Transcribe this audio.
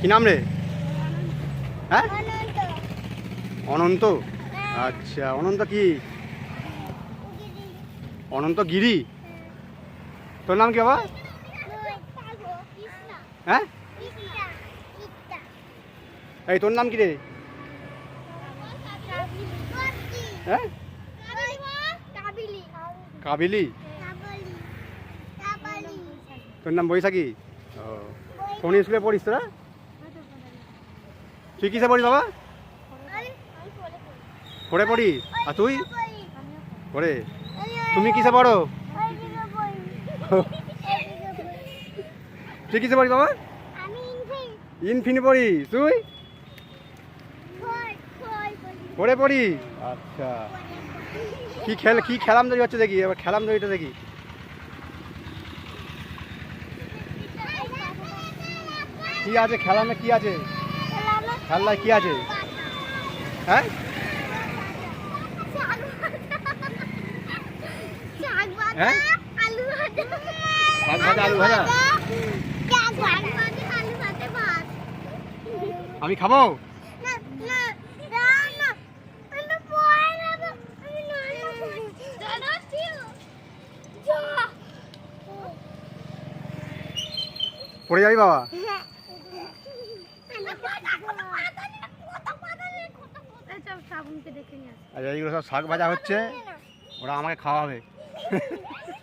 কি নাম রে? হ্যাঁ? অনন্ত। অনন্ত? আচ্ছা অনন্ত কি? অনন্ত গিরি? তোর নাম কি বাবা? হ্যাঁ? এই তোর নাম কি রে? হ্যাঁ? কাবিলি। তোর নাম বৈশাখী? ও। কোন স্কুলে পড়িস তোরা? তুই কিসে পড়িস বাবা? পড়ে পড়িস আর তুই? পড়ে? তুমি কিসে পড়ো? তুই কিসে পড়িস বাবা? ইনফিনি পড়িস তুই? পড়ে পড়ি? আচ্ছা। কি খেল কি খেলাম দড়ি হচ্ছে দেখি এবার খেলাম দড়িটা দেখি। কি আছে খেলামে কি আছে? খেলনায় কি আছে হ্যাঁ হ্যাঁ? আলু ভাজা আমি খাব। পড়ে যাবি বাবা আচ্ছা এইগুলো সব শাক ভাজা হচ্ছে। ওরা আমাকে খাওয়াবে।